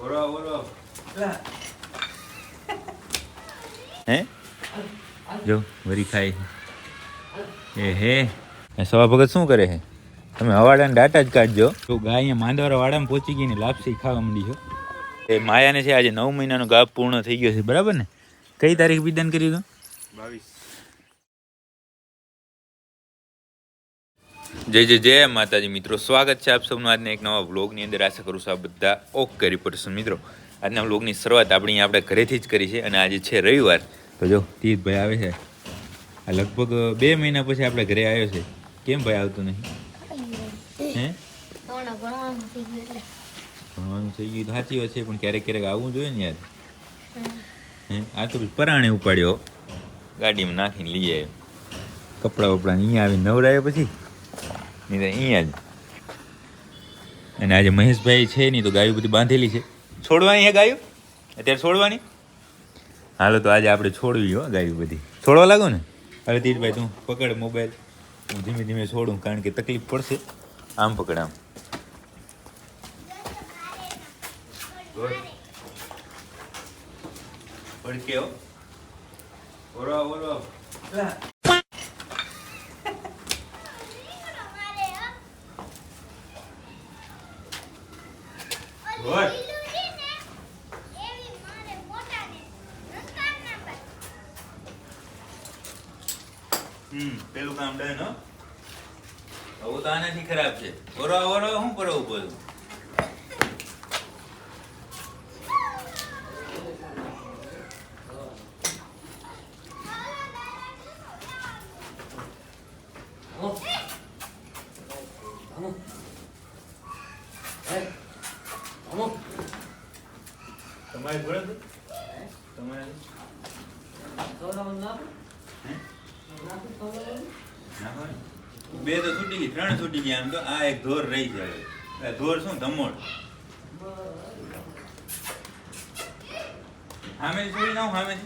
ઓરો ઓરો હે? જો વરી ખાય એ હે. એ સવા ભગત શું કરે છે? તમે હવાડાને ડાટા જ કાઢજો. તો ગાય અહીંયા માંદવારા વાડામાં પહોંચી ગઈ ને લાપસી ખાવા માંડી છો. એ માયાને છે આજે નવ મહિનાનો ગાભ પૂર્ણ થઈ ગયો છે. બરાબર ને? કઈ તારીખ વિધાન કર્યું હતું? બાવીસ. જય જય જય માતાજી મિત્રો, સ્વાગત છે આપ સૌનું આજના એક નવા વ્લોગની અંદર. આશા કરું છું આ બધા ઓકે રિપોર્ટર્સ મિત્રો. આજના વ્લોગની શરૂઆત આપણી આપણે ઘરેથી જ કરી છે અને આજે છે રવિવાર. તો જો તીર્થભાઈ આવે છે. આ લગભગ બે મહિના પછી આપણે ઘરે આવ્યો છે. કેમ ભાઈ આવતો નહીં? હે? ભણવાનું થઈ ગયું સાચી વાત છે, પણ ક્યારેક ક્યારેક આવવું જોઈએ ને યાર. હે? આ તો પરાણે ઉપાડ્યો. ગાડીમાં નાખીને લઈ આવ્યો. કપડાં વપડા અહીંયા આવીને નવરાયો પછી. નહીં તો અહીંયા જ. અને આજે મહેશભાઈ છે નહીં તો ગાયું બધી બાંધેલી છે. છોડવાની છે ગાયું? અત્યારે છોડવાની? હાલો તો આજે આપણે છોડવી હો ગાયું બધી. છોડવા લાગો ને? અરે તીરભાઈ તું પકડ મોબાઈલ હું ધીમે ધીમે છોડું કારણ કે તકલીફ પડશે. આમ પકડ આમ. પડકે હો. ઓરો ઓરો What? હમ પેલું કામ ડન હો હવે તો આનાથી ખરાબ છે. ઓરો ઓરો શું કરો બોલું તમારે છે? તમારે હે? નાખો ને. બે તો છૂટી ગઈ ત્રણ છૂટી ગયા આમ તો આ એક ધોર રહી જાય ધોર શું ધમોડ સામે છોડી નાવ સામે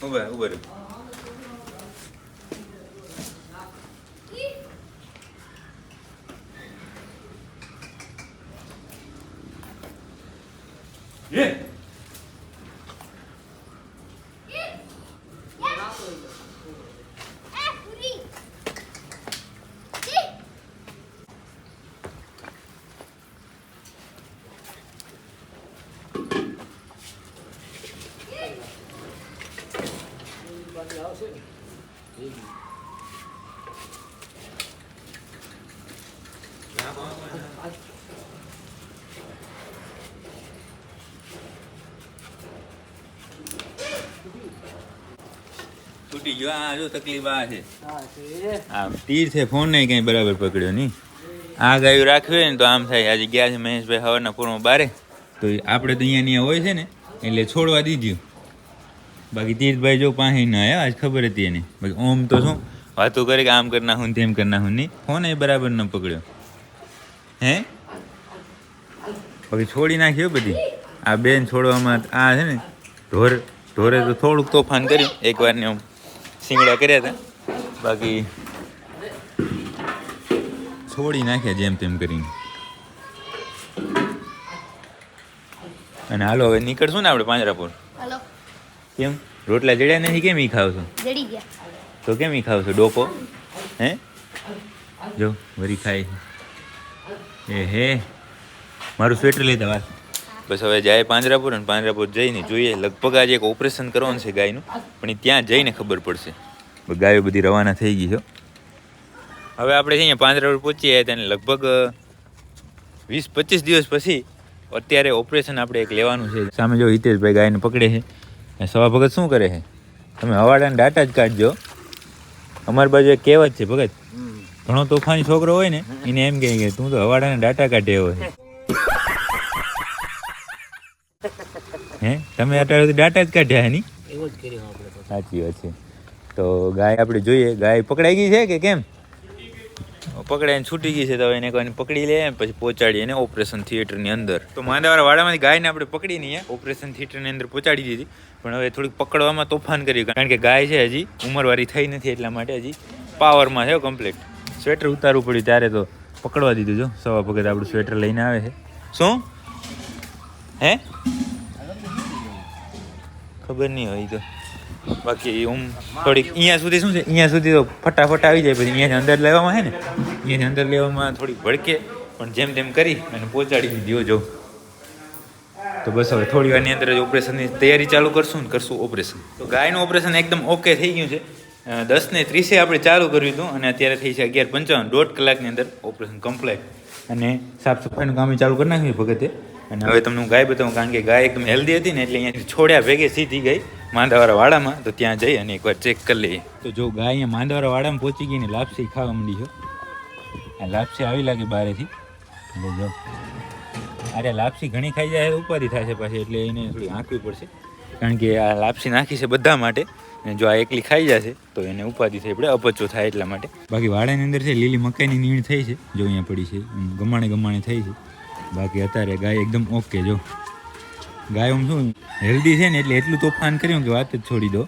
ઊભા ઊભા રહ્યું એ ગયો આ જો તકલીફ આ છે. આ તીર છે ફોન નહીં કઈ બરાબર પકડ્યો નહીં. આ ગાયું રાખ્યું હોય ને તો આમ થાય. આજે ગયા છે મહેશભાઈ હવાના પૂરમાં બારે. તો આપણે તો અહીંયા અહીંયા હોય છે ને એટલે છોડવા દીધું. બાકી તીર્થભાઈ જો પાસે ન આવ્યા આજ ખબર હતી એને. બાકી ઓમ તો શું વાતો કરે કે આમ કરી નાખું ને તેમ કરી નાખું નહીં. ફોન એ બરાબર ન પકડ્યો. હે? બાકી છોડી નાખ્યો બધી. આ બેન છોડવામાં આ છે ને ઢોર ઢોરે તો થોડુંક તોફાન કર્યું. એકવાર ને આમ શિંગડા કર્યા હતા. બાકી છોડી નાખ્યા જેમ તેમ કરીને. અને હાલો હવે નીકળશું ને આપણે પાંજરાપુર? હલો. કેમ? રોટલા જડ્યા નથી કેમ ઈ ખાવ છો? તો કેમ ઈ ખાવ છો? ડોકો? હે? જો વરી ખાય. એ હે. મારું સ્વેટર લઈ વાર બસ હવે જાય પાંજરાપુર અને પાંજરાપુર જઈને જોઈએ. લગભગ આજે એક ઓપરેશન કરવાનું છે ગાયનું પણ ત્યાં જઈને ખબર પડશે. ગાયો બધી રવાના થઈ ગઈ છે. હવે આપણે અહીંયા પાંજરાપુર પહોંચી ગયા હતા અને લગભગ વીસ પચીસ દિવસ પછી અત્યારે ઓપરેશન આપણે એક લેવાનું છે. સામે જો હિતેશભાઈ ગાયને પકડે છે. અને સવા ભગત શું કરે છે? તમે હવાડાને ડાટા જ કાઢજો. અમારી બાજુ એક કહેવત છે ભગત ઘણો તોફાની છોકરો હોય ને એને એમ કહે કે તું તો હવાડાને ડાટા કાઢે એવો છે હે? તમે અત્યારે સુધી ડાટા જ કાઢ્યા એની સાચી વાત છે. તો ગાય આપણે જોઈએ. ગાય પકડાઈ ગઈ છે કે કેમ? પકડાઈને છૂટી ગઈ છે તો એને કોઈને પકડી લે પછી પહોંચાડી એને ઓપરેશન થિયેટરની અંદર. તો માંદાવાળા વાડામાંથી ગાયને આપણે પકડી નહીં ઓપરેશન થિયેટરની અંદર પહોંચાડી દીધી. પણ હવે થોડીક પકડવામાં તોફાન કર્યું કારણ કે ગાય છે હજી. ઉંમરવારી થઈ નથી એટલા માટે હજી. પાવરમાં છે કમ્પ્લીટ સ્વેટર ઉતારવું પડ્યું ત્યારે તો પકડવા દીધું જો. સવા વખત આપણું સ્વેટર લઈને આવે છે. શું? હે? ખબર નહીં હોય તો. બાકી હું થોડીક અહીંયા સુધી શું છે? અહીંયા સુધી તો ફટાફટ આવી જાય, પછી અહીંયાથી અંદર લેવામાં છે ને? અહીંયાથી અંદર લેવામાં થોડીક ભડકે, પણ જેમ તેમ કરી અને પહોંચાડી દીધી. જો તો બસ હવે થોડી વારની અંદર જ ઓપરેશનની તૈયારી ચાલુ કરશું ને કરશું ઓપરેશન. તો ગાયનું ઓપરેશન એકદમ ઓકે થઈ ગયું છે. દસ ને ત્રીસે આપણે ચાલુ કર્યું હતું અને અત્યારે થઈ છે અગિયાર પંચાવન. દોઢ કલાકની અંદર ઓપરેશન કમ્પ્લીટ. અને સાફ સફાઈનું કામ ચાલુ કરી નાખ્યું ભગતે. અને હવે તમને હું ગાય બતાવું, કારણ કે ગાય એકદમ હેલ્ધી હતી ને એટલે અહીંયા છોડ્યા ભેગે સીધી ગઈ માંદાવાળા વાડામાં. તો ત્યાં જઈ અને એકવાર ચેક કરી લઈએ. તો જો ગાય અહીંયા માંદાવાળા વાડામાં પહોંચી ગઈ ને લાપસી ખાવા માંડી છે. આ લાપસી આવી લાગે બારેથી. એટલે જો, અરે લાપસી ઘણી ખાઈ જાય, ઉપાધિ છે પાછી, એટલે એને થોડી આંકવી પડશે. કારણ કે આ લાપસી નાખી છે બધા માટે. અને જો આ એકલી ખાઈ જશે, તો એને ઉપાધિ થઈ પડે અપચો થાય એટલા માટે. બાકી વાડાની અંદર છે લીલી મકાઈની નીણ થઈ છે, જો અહીંયા પડી છે ગમાણે ગમાણે થઈ છે. બાકી અત્યારે ગાય એકદમ ઓકે જો. ગાય આમ શું હેલ્ધી છે ને એટલે એટલું તોફાન કર્યું કે વાત જ છોડી દો.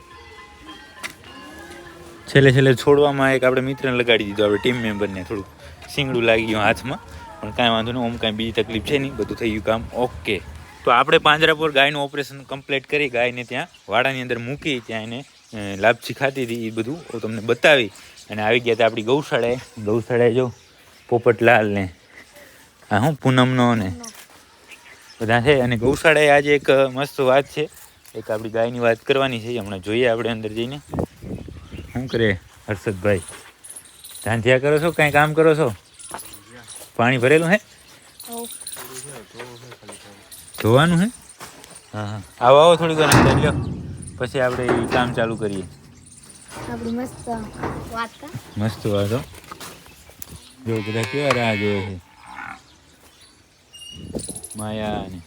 છેલ્લે છેલ્લે છોડવામાં એક આપણે મિત્રને લગાડી દીધો, આપણે ટીમ મેમ્બરને થોડું સિંગડું લાગી ગયું હાથમાં. પણ કાંઈ વાંધો નહીં, ઓમ કાંઈ બીજી તકલીફ છે નહીં, બધું થઈ ગયું કામ ઓકે તો આપણે પાંજરાપોર ગાયનું ઓપરેશન કમ્પ્લીટ કરી, ગાયને ત્યાં વાડાની અંદર મૂકી, ત્યાં એને લાપસી ખાતી હતી એ બધું તમને બતાવી. અને આવી ગયા હતા આપણી ગૌશાળાએ. ગૌશાળાએ જો પોપટલાલ હા હું પૂનમનો ને બધા છે. અને ગૌશાળાએ આજે એક મસ્ત વાત છે. એક આપણી ગાયની વાત કરવાની છે. હમણાં જોઈએ આપણે અંદર જઈને. શું કરે હર્ષદભાઈ? ધાંધિયા કરો છો? કાંઈ કામ કરો છો? પાણી ભરેલું હે? ધોવાનું હે? હા હા. આવો આવો થોડીક વાર અંદર લ્યો. પછી આપણે કામ ચાલુ કરીએ. મસ્ત વાત કા? મસ્ત વાતો જો બધા કેવા રાહ જોવે છે. માયા ને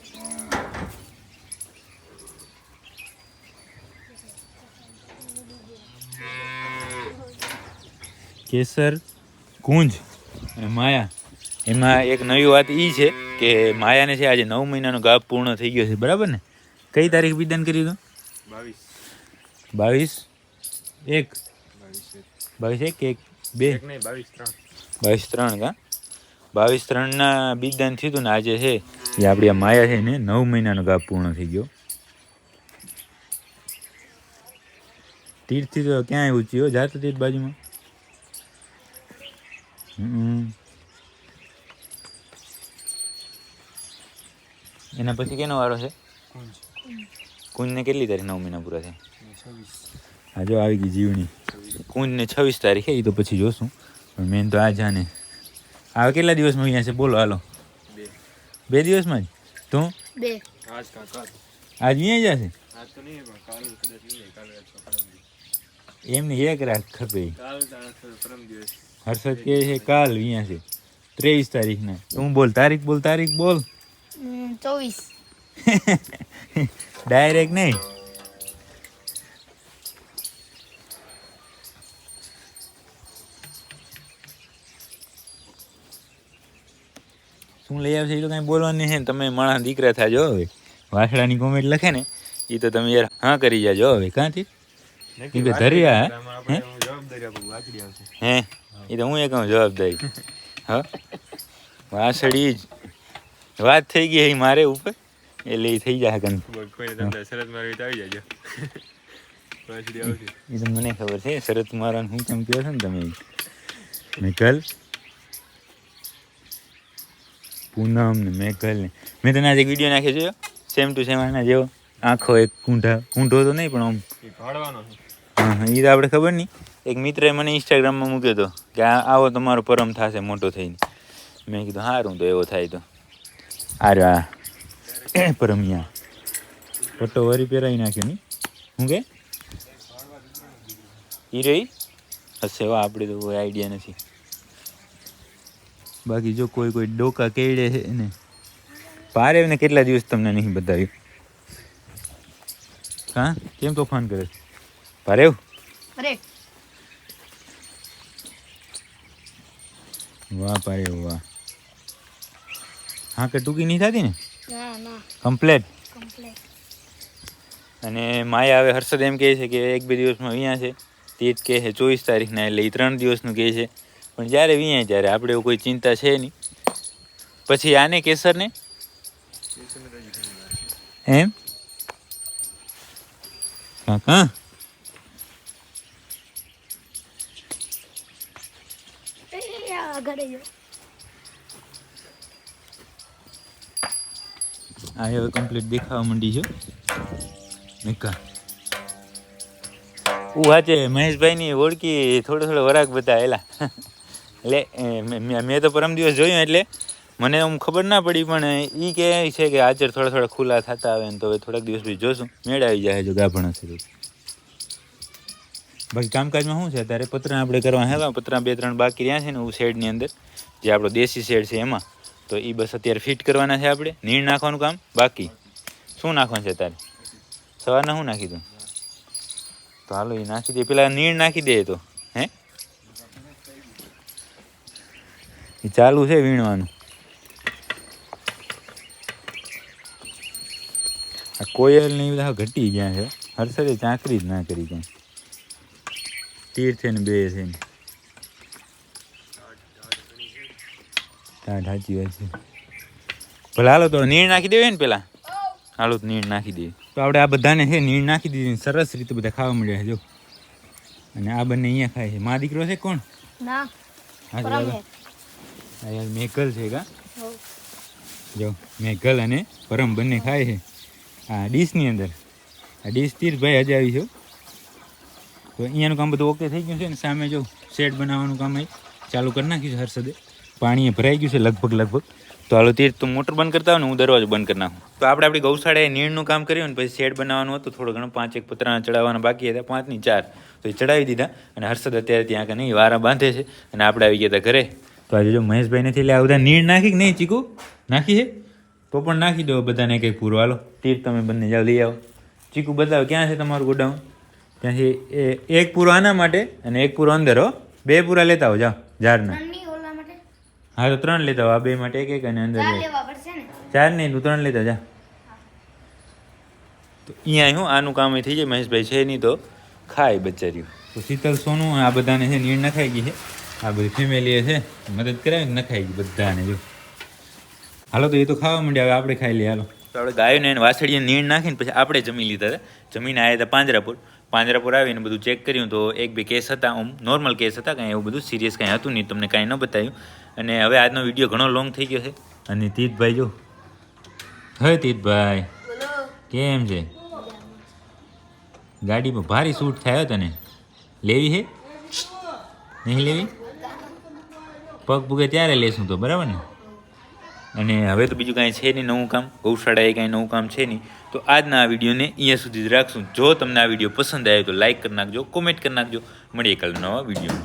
કેસર કુંજ અને માયા. એમાં એક નવી વાત એ છે કે માયાને છે આજે નવ મહિનાનો ગાભ પૂર્ણ થઈ ગયો છે. બરાબર ને? કઈ તારીખ વિધાન કર્યું હતું? બાવીસ. બાવીસ? એક. બાવીસ એક. કે એક? બે? નહીં બાવીસ ત્રણ. બાવીસ ત્રણ કા? બાવીસ ત્રણના બીજદાન થયું હતું ને આજે છે. એ આપણી આ માયા છે ને નવ મહિનાનો ગાભ પૂર્ણ થઈ ગયો. તીર્થથી તો ક્યાંય ઊંચી હો જાતો તીર્થ બાજુમાં. હમ. એના પછી કેનો વારો છે? કુંજ. કુંજને કેટલી તારીખ નવ મહિના પૂરા છે હા જો આવી ગઈ જીવણી. કુંજને છવ્વીસ તારીખે એ તો પછી જોશું. પણ મેન તો આ જાને આ કેટલા દિવસમાં અહીંયા છે? બોલો હાલો. બે. દિવસમાં જ? તું? બે. આજ કાકા આજ અહીંયા જશે આજ તો નહીં પણ કાલ કદાચ કાલ અથવા પરમ દિવસ. એમને એક રાત ખપે. હર્ષદ કહે છે કાલ અહીંયા છે. ત્રેવીસ તારીખના. તું બોલ તારીખ બોલ તારીખ બોલ. ચોવીસ. ડાયરેક્ટ નહીં? શું લઈ આવશે એ તો કાંઈ બોલવાની છે ને તમે માણસ દીકરા થાજો હવે. વાસડાની કોમેન્ટ લખે ને એ તો તમે યાર હા કરી જાજો હવે કાંથી? કે ધર્યા, હે? એ તો હું એ કહું જવાબદારી. હા? વાસળી જ. વાત થઈ ગઈ એ મારે ઉપર? એટલે એ થઈ જાય કન શરત મારવી આવી જાજો. એ તો મને ખબર છે શરત મારવાનું હું કેમ કહો છો ને તમે? મેકલ પૂનમ ને મેકલ ને. મેં તને આજે એક વીડિયો નાખ્યો છે સેમ ટુ સેમ આના જેવો. આંખો એક કૂંઢા કૂંઢો તો નહીં પણ આમ. એ ભાડવાનો છે. હા હા એ તો આપણે ખબર નહીં. એક મિત્રએ મને ઇન્સ્ટાગ્રામમાં મૂક્યો હતો કે આવો તમારો પરમ થશે મોટો થઈને. મેં કીધું સારું તો એવો થાય તો. આરે આ પરમિયા. પટ્ટો વરી પહેરાવી નાખ્યો નહીં. હું કે? ઈ રહી? હશે આપણે તો કોઈ આઈડિયા નથી. બાકી જો કોઈ કોઈ ડોકા કેડે છે ને ભારે ને કેટલા દિવસ તમને નહીં બતાવ્યું? હા? કેમ તોફાન કરે ભારે વાહ પારેવ વાહ. હા કે ટૂંકી નહીં થતી ને? કમ્પ્લેટ? અને માયા હવે હર્ષદ એમ કહે છે કે એક બે દિવસમાં અહીંયા છે. તે જ કહે છે ચોવીસ તારીખના એટલે એ ત્રણ દિવસનું કહે છે. પણ જ્યારે વિયા ત્યારે આપણે એવું કોઈ ચિંતા છે નહીં. પછી આને કેસરને? એમ? કાકા આ હવે કમ્પ્લીટ દેખાવા માંડી છે. નિકા હું વાંચે મહેશભાઈની ઓળખી, થોડો થોડો વરાક બતાવેલા. એટલે મેં તો પરમ દિવસ જોયું એટલે મને આમ ખબર ના પડી, પણ એ કહે છે કે આચર થોડા થોડા ખુલ્લા થતા આવે ને તો હવે થોડાક દિવસ પછી જોશું. મેળ આવી જાય જો ગાભણ તો. બાકી કામકાજમાં શું છે? અત્યારે પતરા આપણે કરવા હેવા, પતરા બે ત્રણ બાકી રહ્યા છે ને હું શેડની અંદર, જે આપણો દેશી શેડ છે એમાં. તો એ બસ અત્યારે ફિટ કરવાના છે આપણે. નીણ નાખવાનું કામ બાકી. શું નાખવાનું છે તારે સવારના શું નાખી દઉં તો હાલો એ નાખી દે. પેલા નીણ નાખી દે તો હે એ ચાલુ છે વીણવાનું. આ કોયલ ને એ બધા ઘટી ગયા છે. હર્ષદે ચાકરી જ ના કરી ક્યાંય તીર્થે ને બે છે. ટાઢ સાચી વાત છે. ભલે હાલો તો નીણ નાખી દેવે ને પેલા? હાલો તો નીણ નાખી દઈએ તો આપણે આ બધાને છે નીણ નાખી દીધી સરસ રીતે બધા ખાવા મળ્યા છે જો. અને આ બંને અહીંયા ખાય છે. મા દીકરો છે કોણ? ના. હા યાર મેઘલ છે કા. જો મેઘલ અને પરમ બંને ખાય છે. આ ડીશની અંદર. આ ડીશ તીરભાઈ હજી આવી છે તો અહીંયાનું કામ બધું ઓકે થઈ ગયું છે ને? સામે જો શેડ બનાવવાનું કામ અહીં ચાલુ કરી નાખ્યું છે હર્ષદે પાણી ભરાઈ ગયું છે લગભગ લગભગ. તો હાલો તીર તો મોટર બંધ કરતા હોય ને હું દરવાજો બંધ કરી નાખું. તો આપણે આપણી ગૌશાળાએ નીણનું કામ કર્યું ને પછી શેડ બનાવવાનું હતું. થોડું ઘણું પાંચ એક પતરાના ચડાવવાના બાકી હતા. પાંચની ચાર. તો એ ચડાવી દીધા અને હર્ષદ અત્યારે ત્યાં કે નહીં વારા બાંધે છે અને આપણે આવી ગયા હતા ઘરે. તો આજે જો મહેશભાઈ નથી એટલે આ બધા નીણ નાખી કે નહીં ચીકુ? નાખી છે? તો પણ નાખી દો બધાને કંઈ પૂરો. હાલો તીર તમે બંને જાઓ લઈ આવો. ચીકુ બતાવો ક્યાં છે તમારું ગોડાઉન? ત્યાંથી એ એક પૂરો આના માટે અને એક પૂરો અંદર હો. બે પૂરા લેતા આવો જાઓ માટે? હા તો ત્રણ લેતા આવો આ બે માટે એક એક અને અંદર ચાર નહીં તું ત્રણ લેતા જા. તો અહીંયા હું આનું કામ થઈ જાય મહેશભાઈ છે નહીં તો ખાય બચાર્યું તો શીતલ સોનું આ બધાને છે નીણ નખાઈ ગઈ છે. આ બધી ફેમિલી છે, મદદ કરાવી નખાઈ ગઈ બધાને, જો. હાલો, તો એ તો ખાવા માંડ્યા, હવે આપણે ખાઈ લઈએ, હાલો. આપણે ગાયોને એને વાસળીએ નીણ નાખીને પછી આપણે જમી લીધા હતા. જમીને આવ્યા હતા પાંજરાપુર. પાંજરાપુર આવીને બધું ચેક કર્યું તો એક બે કેસ હતા, આમ નોર્મલ કેસ હતા, કાંઈ એવું બધું સિરિયસ કાંઈ હતું નહીં, તમને કાંઈ ન બતાવ્યું. અને હવે આજનો વીડિયો ઘણો લોંગ થઈ ગયો છે. અને તીતભાઈ, જો. હવે તીતભાઈ, કેમ છે? ગાડીમાં ભારી સૂટ થાય તને લેવી છે નહીં લેવી? પગ પૂગે ત્યારે લેશું તો, બરાબર ને? અને હવે તો બીજું કાંઈ છે નહીં નવું કામ, ગૌશાળાએ કાંઈ નવું કામ છે નહીં. તો આજના આ વિડીયોને અહીંયા સુધી જ રાખશું. જો તમને આ વીડિયો પસંદ આવ્યો તો લાઈક કરી નાખજો કોમેન્ટ કરી નાખજો. મળીએ કાલે નવા વીડિયો